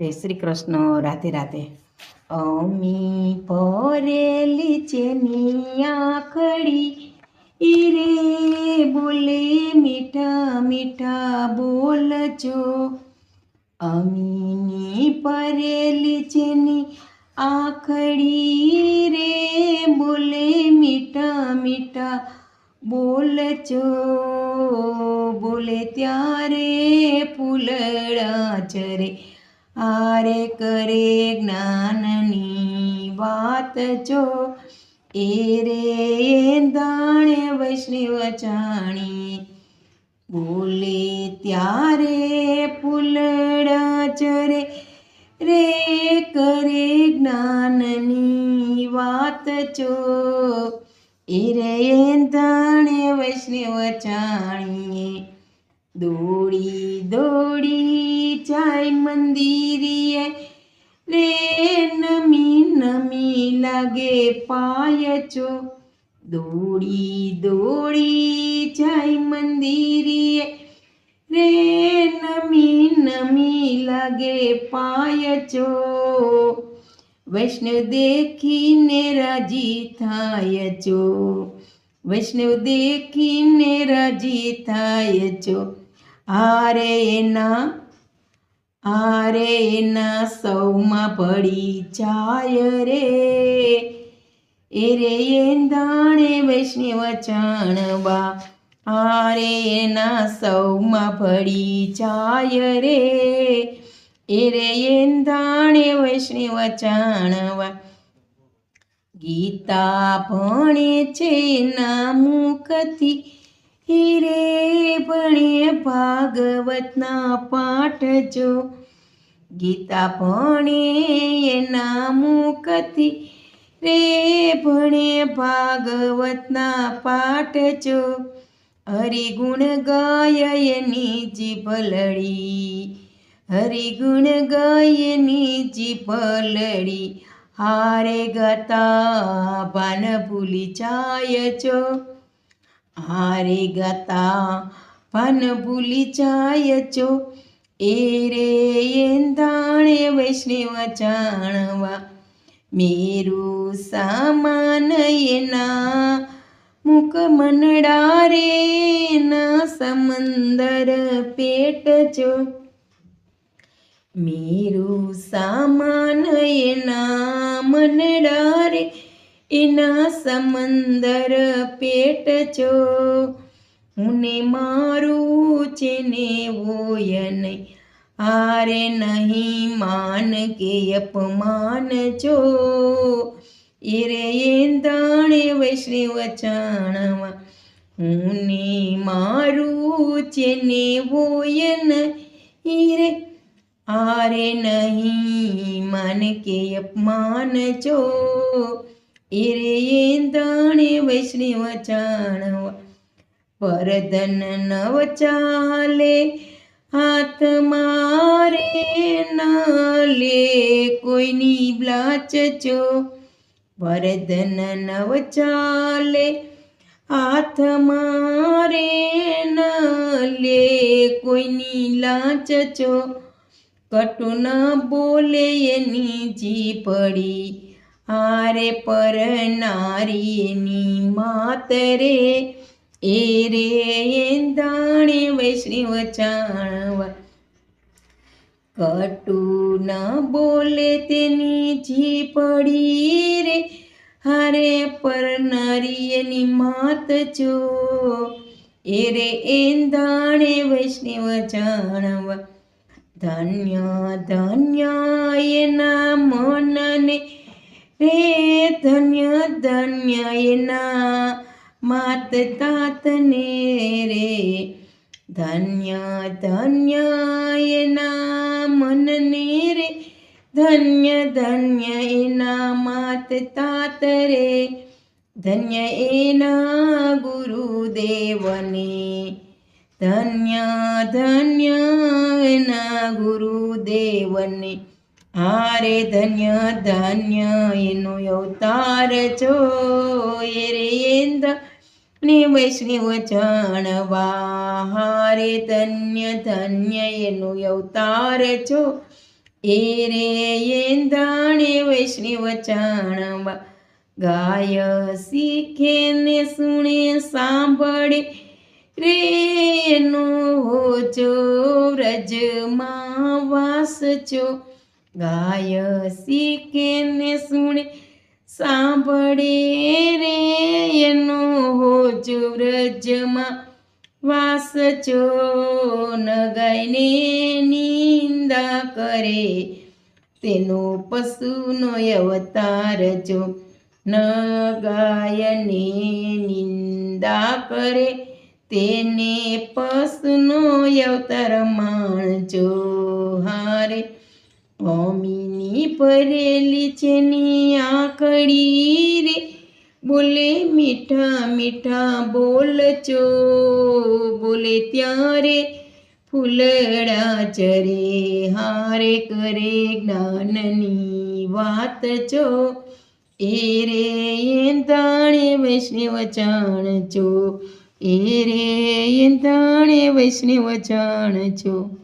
જય શ્રી કૃષ્ણ, રાધે રાધે. અમી પરેલી છે આખડી, ઈરે બોલે મીઠા મીઠા બોલજો. અમીની પરેલી ચેની આખડી રે બોલે મીઠા મીઠા બોલજો. બોલે ત્યારે ફૂલડા ચરે આરે કરે જ્ઞાનની વાત જો. એ રે દાણે વૈષ્ણવ જાણી બોલે ત્યારે ફૂલડા ચરે રે કરે જ્ઞાનની વાત જો. એ રે દાણે વૈષ્ણવ જાણીએ દોડી દોડી જાય મંદિરીએ. રે નમી નમી લાગે પાયચો. દોડી દોડી જાય મંદિરીએ. રે નમી નમી લાગે પાયચો. વૈષ્ણવ દેખીને રાજી થાય છો વૈષ્ણવ દેખીને રાજી થાય છો આરે એના આરે એના સૌમાં પડી જાય રે. એ રે દાણે વૈષ્ણવ ચાણવા આરે એના સૌમાં પડી જાય રે. એ રે દાણે વૈષ્ણવ ચાણવા ગીતા ભણે છે ના મુખથી હિરે ભણે ભાગવતના પાઠ જો. ગીતા ભણે એના મુખથી રે ભણે ભાગવતના પાઠ જો. હરિગુણ ગાય એની જીભલડી હરિગુણ ગાય એની જીભ લડી. હારે ગતા બાન ભૂલી જાય છો હારે ગતા ભાન ભૂલી જાય છો. એ રે એંદાણે વૈષ્ણવ જાણવા. મેરું સામાન એના મુખ મનડા રે ના સમંદર પેટ જો મેરું સામાન એના મનડા રે એના સમંદર પેટ છો હુને મારું છે ને ઓય નહીં હારે નહીં માન કે અપમાન છો એરે દાણે વૈષ્ણવ ચાણવા હુને મારું છે ને ઓય નહીં રે આરે નહીં માન કે અપમાન જો. એરે દાણે વૈષ્ણવ જાણવા પરધન નવ ચાલે હાથ મારે ના લે કોઈની બ્લાચ જો વરદન નવ ચાલે હાથ મારે ના લે કોઈની લાચ જો કટુ ન બોલે એની જી પડી હારે પર નારી એની માતરે એ રે દાણે વૈષ્ણવ ચાણવા. કટુ ના બોલે તેની જી પડી રે. હારે પર નારીએની માત જો. એ રે દાણે વૈષ્ણવ જાણવા ધન્ય ધન્ય માત તાતને રે ધન્ય ધન્ય એના મનને રે ધન્ય ધન્ય એના માત તાત રે ધન્ય એના ગુરુદેવને ધન્ય ધન્ય એના ગુરુદેવને હારે ધન્ય ધન્ય એનો અવતાર છો એ રે એંદ ને વૈષ્ણવ જાણવા હારે ધન્ય ધન્ય એનું અવતાર છો. એ રે એંધાણે વૈષ્ણવ ચાણવા ગાય શીખે ને સુણે સાંભળે. રેનો હોજો વ્રજમાં વાસ છો. ગાય શીખે ને સુણે સાંભળે રે એનો હોજો વ્રજમાં વાસચો ન ગાયને નિંદા કરે. તેનો પશુનો અવતાર જો, ન ગાયને નિંદા કરે. તેને પશુનો અવતાર માણજો હારે. અમીની ભરેલી છે ની આંખડી રે. બોલે, મીઠા મીઠા બોલ છો. બોલે, ત્યારે ફૂલડા ચરે હારે કરે જ્ઞાનની વાત છો. એ રે એંધાણે વૈષ્ણવ ચાણ છો. એ રે એંધાણે વૈષ્ણવ ચાણ છો.